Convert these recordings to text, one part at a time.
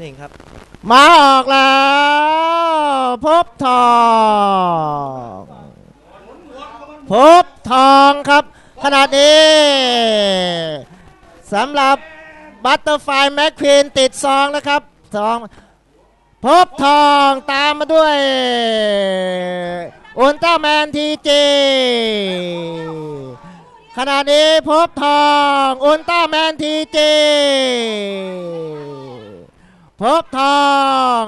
นี่ครับ มาออกแล้ว พบทอง พบทองครับ ขนาดนี้สำหรับบัตเตอร์ไฟแม็กควีนติดซองนะครับซองพบทองตามมาด้วยอุลตร้าแมนทีจีขณะนี้พบทองอุลตร้าแมนทีจี พบทอง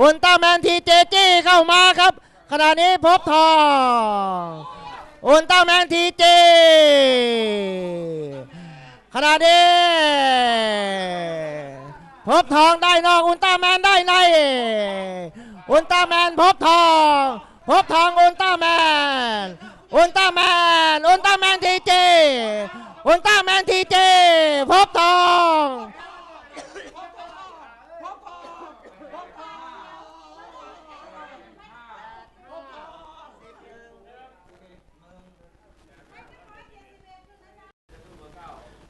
อุลตร้าแมนทีเจจี้เข้ามาครับ ขณะนี้พบทองอุลตร้าแมนทีจีขณะนี้พบทองได้นอกอุลตร้าแมนได้ในอุลตร้าแมนพบทองพบทองอุลตร้าแมนอุลตร้าแมนอุลตร้าแมนทีเจอุลตร้าแมนทีเจพบทอง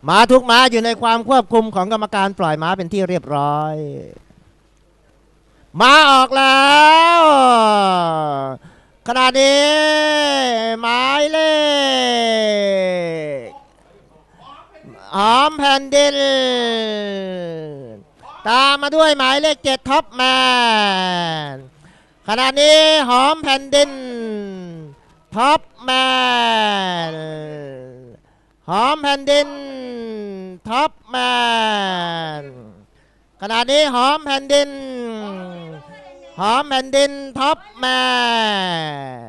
ม้าทุกม้าอยู่ในความควบคุมของกรรมการปล่อยม้าเป็นที่เรียบร้อยม้าออกแล้วขณะนี้หมายเลขหอมแผ่นดิน ตามมาด้วยหมายเลขเจ็ดท็อปแมนขณะนี้หอมแผ่นดินท็อปแมน หอมแผ่นดินท็อปแมนขณะนี้หอมแผ่นดิน หอมแผ่นดินท็อปแม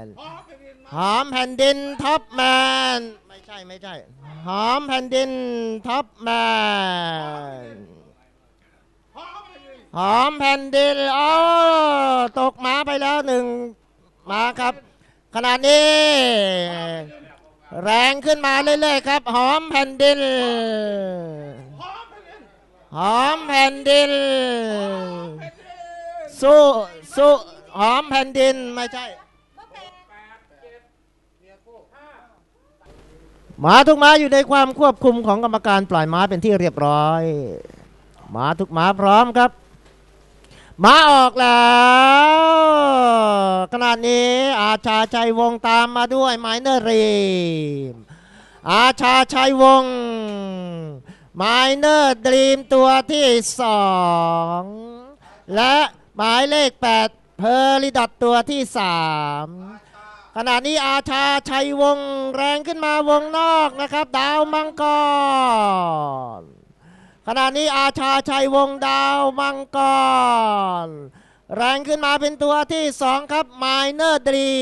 นหอมแผ่นดินท็อปแมนไม่ใช่ไม่ใช่หอมแผ่นดินท็อปแมนหอมแผ่นดินโอ้ตกหมาไปแล้วหนึ่งหมาครับขณะนี้ แรงขึ้นมาเรื่อยๆครับ หอมแผ่นดิน หอมแผ่นดิน สู้สู้หอมแผ่นดินไม่ใช่ มาทุกม้าอยู่ในความควบคุมของกรรมการปล่อยม้าเป็นที่เรียบร้อย มาทุกม้าพร้อมครับ มาออกแล้วขณะนี้อาชาชัยวงตามมาด้วยไมเนอร์รีม อาชาชัยวงศ์ไมเนอร์ดรีมตัวที่สองและหมายเลข 8 เพอริดอตตัวที่สามขณะนี้อาชาชัยวงแรงขึ้นมาวงนอกนะครับ ดาวมังกร ขณะนี้อาชาชัยวงดาวมังกร แรงขึ้นมาเป็นตัวที่สองครับไมเนอร์ดรี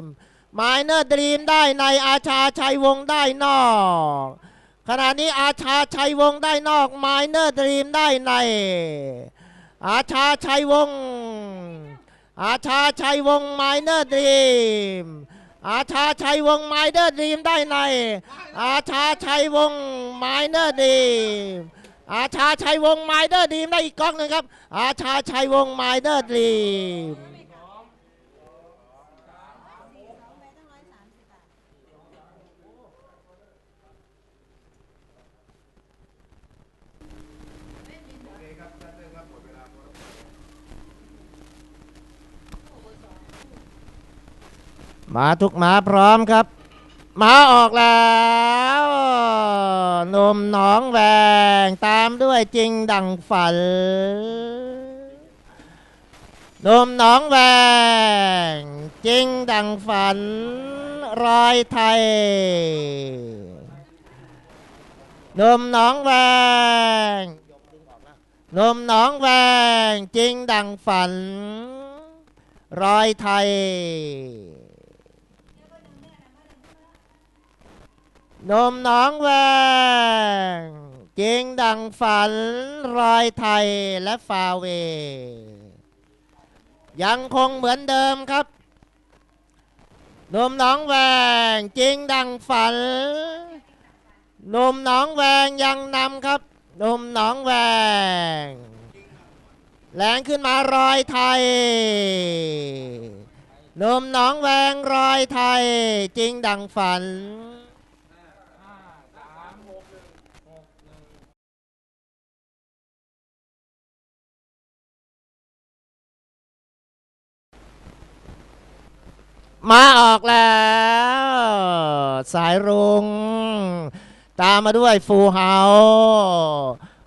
มไมเนอร์ดรีมได้ในอาชาชัยวงได้นอก ขณะนี้อาชาชัยวงได้นอกไมเนอร์ดรีมได้ใน อาชาชัยวง อาชาชัยวงศ์ไมเนอร์ดรีมอาชาชัยวงศ์ไมเนอร์ดรีมได้ใน อาชาชัยวงศ์ไมเนอร์ดรีม อาชาชัยวงไมเดอร์ดีมได้อีกกล้องหนึ่งครับ อาชาชัยวงไมเดอร์ดีมมาทุกหมาพร้อมครับ มาออกแล้วนมหนองแวงตามด้วยจริงดังฝันนมหนองแวงจริงดังฝันรอยไทยนมหนองแวงนมหนองแวงจริงดังฝันรอยไทย นมน้องแวงจริงดังฝันรอยไทยและฟาเว ยังคงเหมือนเดิมครับนมน้องแวงจริงดังฝันนมน้องแวงยังนำครับนมน้องแวงแรงขึ้นมารอยไทยนมน้องแวงรอยไทย จริงดังฝัน มาออกแล้ว สายรุงตามมาด้วยฟูเฮา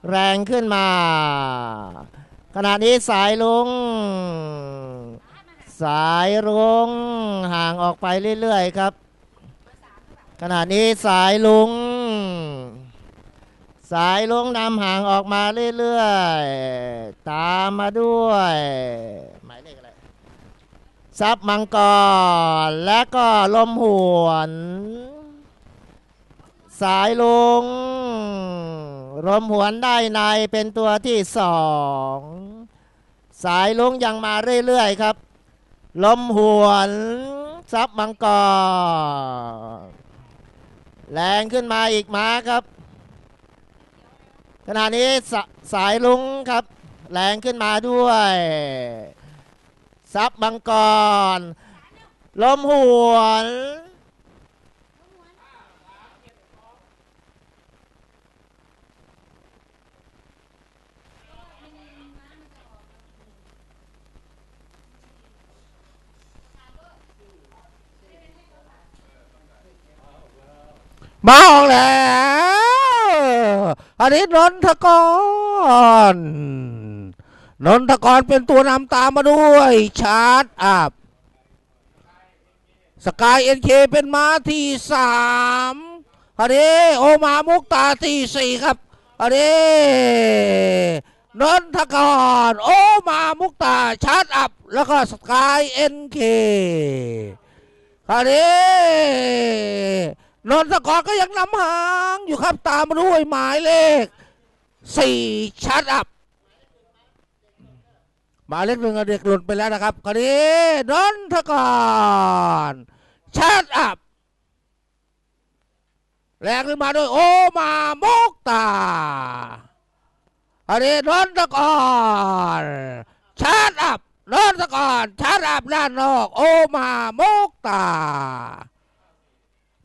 แรงขึ้นมา ขณะนี้สายลุง สายรุงห่างออกไปเรื่อยๆครับ ขณะนี้สายลุง สายลุงนำห่างออกมาเรื่อยๆ ตามมาด้วย หมายเลขอะไร ซับมังกร และก็ลมหวน สายลุงลมหวนได้ในเป็นตัวที่สองสายลุงยังมาเรื่อยๆครับ ลมหวนซับมังกร แรงขึ้นมาอีกม้าครับ ขณะนี้สสายลุงครับ แรงขึ้นมาด้วย ซับมังกร ลมหวนมาออกแล้วอันนี้นนทกร นนทกรเป็นตัวนำตามมาด้วย ชาร์จอัพสกายเอ็นเคเป็นม้าที่สามอันนี้โอมามุกตาที่สี่ครับอันนี้นนทกรโอมามุกตาชาร์จอัพแล้วก็สกายเอ็นเคอันนี้นนทกรก็ยังนำหางอยู่ครับตามมาด้วยหมายเลขสี่ชัดอัพ หมายเลขหนึ่งเด็กหลุดไปแล้วนะครับคราวนี้นนทกรชัดอัพแรงขึ้นมาด้วยโอมาโมกตาอันนี้นนทกรชัดอัพนนทกรชัดอัพด้านนอก โอมาโมกตา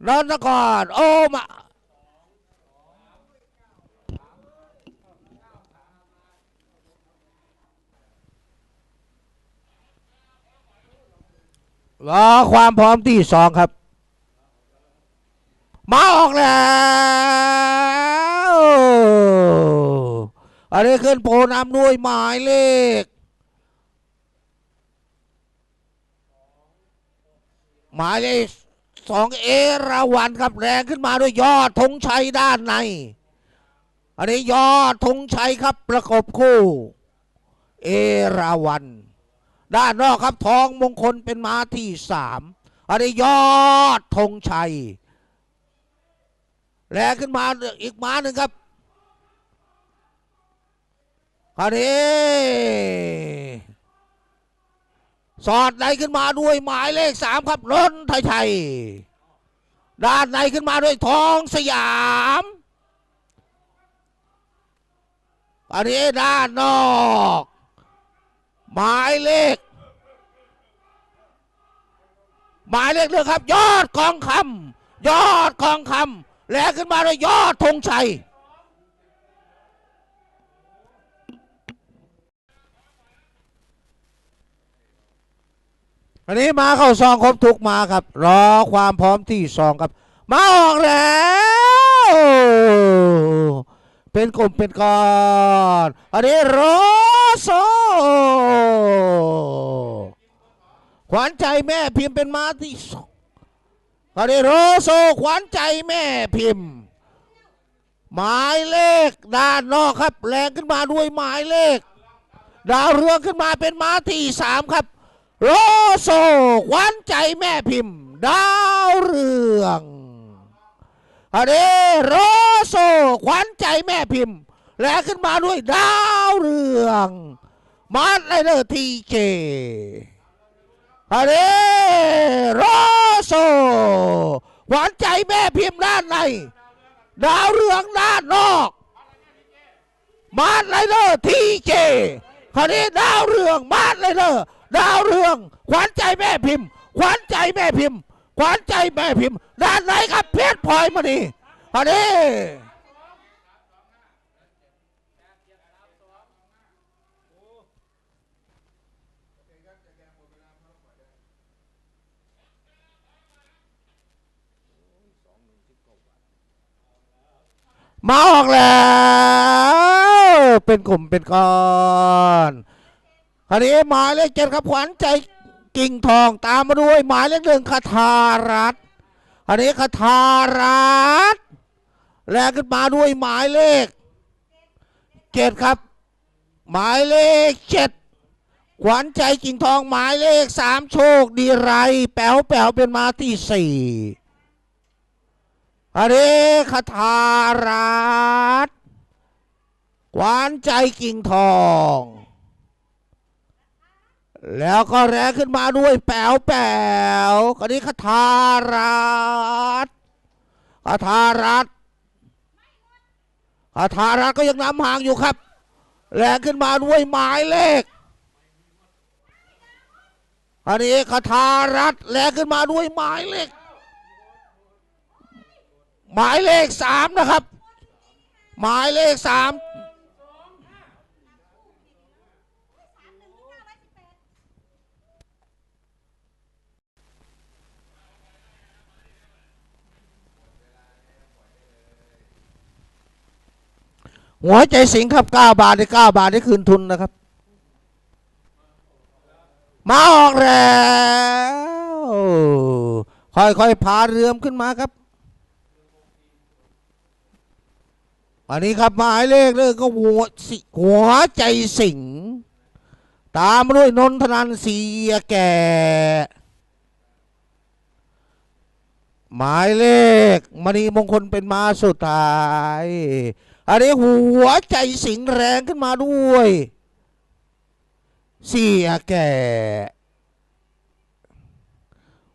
นนทกรโอมา ความพร้อมที่สองครับ มาออกแล้วอันนี้ขึ้นโพนำด้วยหมายเลขหมายเลขสองเอราวันครับแรงขึ้นมาด้วยยอดธงชัยด้านใน อันนี้ยอดธงชัยครับประกบคู่ เอราวัน ด้านนอกครับทองมงคลเป็นม้าที่สามอันนี้ยอดธงชัยแรงขึ้นมาอีกม้าหนึ่งครับอันนี้สอดในขึ้นมาด้วยหมายเลขสามครับล้นไทยไทยด้านในขึ้นมาด้วยทองสยามอันนี้ด้านนอก หมายเลข หมายเลขเรื่องครับ ยอดกองคำยอดกองคำแล้วขึ้นมาด้วยยอดธงชัยอันนี้มาเข้าซองครบทุกมาครับ รอความพร้อมที่ซองครับ มาออกแล้ว เป็นกลุ่มเป็นก้อนอันนี้โรโซขวัญใจแม่พิมพ์เป็นม้าที่สองอันนี้โรโซขวัญใจแม่พิมพ์ หมายเลขด้านนอกครับ แรงขึ้นมาด้วยหมายเลข ดาวเรืองขึ้นมาเป็นม้าที่สามครับ โรโซขวัญใจแม่พิมพ์ ดาวเรือง อันนี้โรโซขวัญใจแม่พิมพ์ และขึ้นมาด้วยดาวเรือง มาร์ไรเดอร์ทีเจอันนี้โรโซขวัญใจแม่พิมพ์ด้านใน ดาวเรืองด้านนอก มาร์ไรเดอร์ทีเจคราวนี้ดาวเรืองมาร์ไรเดอร์ดาวเรือง ขวัญใจแม่พิมพ์ ขวัญใจแม่พิมพ์ ขวัญใจแม่พิมพ์ด้านไหนครับเพชรพลอยมานี่อันนี้มาออกแล้ว เป็นกลุ่มเป็นก้อน อันนี้หมายเลขเจ็ดครับขวัญใจ กิ่งทองตามมาด้วยหมายเลขหนึ่งคาทารัตคราวนี้คาทารัตแรงขึ้นมาด้วยหมายเลขเจ็ดครับ หมายเลขเจ็ดขวัญใจกิ่งทองหมายเลขสามโชคดีไร แป๋วแป๋วเป็นมาที่สี่อันนี้คาทารัตขวัญใจกิ่งทอง แล้วก็แรงขึ้นมาด้วยแป๋วแป๋วอันนี้คาทารัตคาทารัตคาทารัตก็ยังน้ำห่างอยู่ครับ แรงขึ้นมาด้วยหมายเลขอันนี้คาทารัตแรงขึ้นมาด้วยหมายเลข หมายเลขสามนะครับ หมายเลขสาม หัวใจสิงครับเก้าบาทได้เก้าบาทได้คืนทุนนะครับ มาออกแล้วค่อยๆพาเรือมขึ้นมาครับอันนี้ครับหมายเลขเลยก็หัวสิหัวใจสิงตามด้วยนนทนันเสียแก่ หมายเลขมณีมงคลเป็นมาสุดท้าย อันนี้หัวใจสิงแรงขึ้นมาด้วยเสียแก่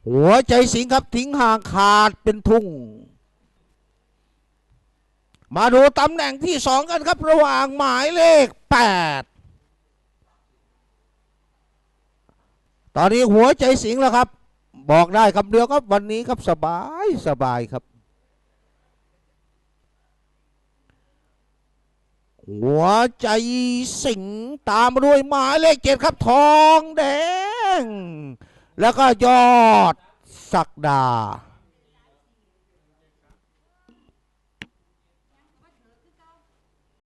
หัวใจสิงครับทิ้งห่างขาดเป็นทุ่ง มาดูตำแหน่งที่สองกันครับ ระหว่างหมายเลขแปดตอนนี้หัวใจสิงแล้วครับ บอกได้คำเดียวครับวันนี้ครับสบายสบายครับ หัวใจสิงตามด้วยหมายเลขเจ็ดครับทองแดง แล้วก็ยอดศักดา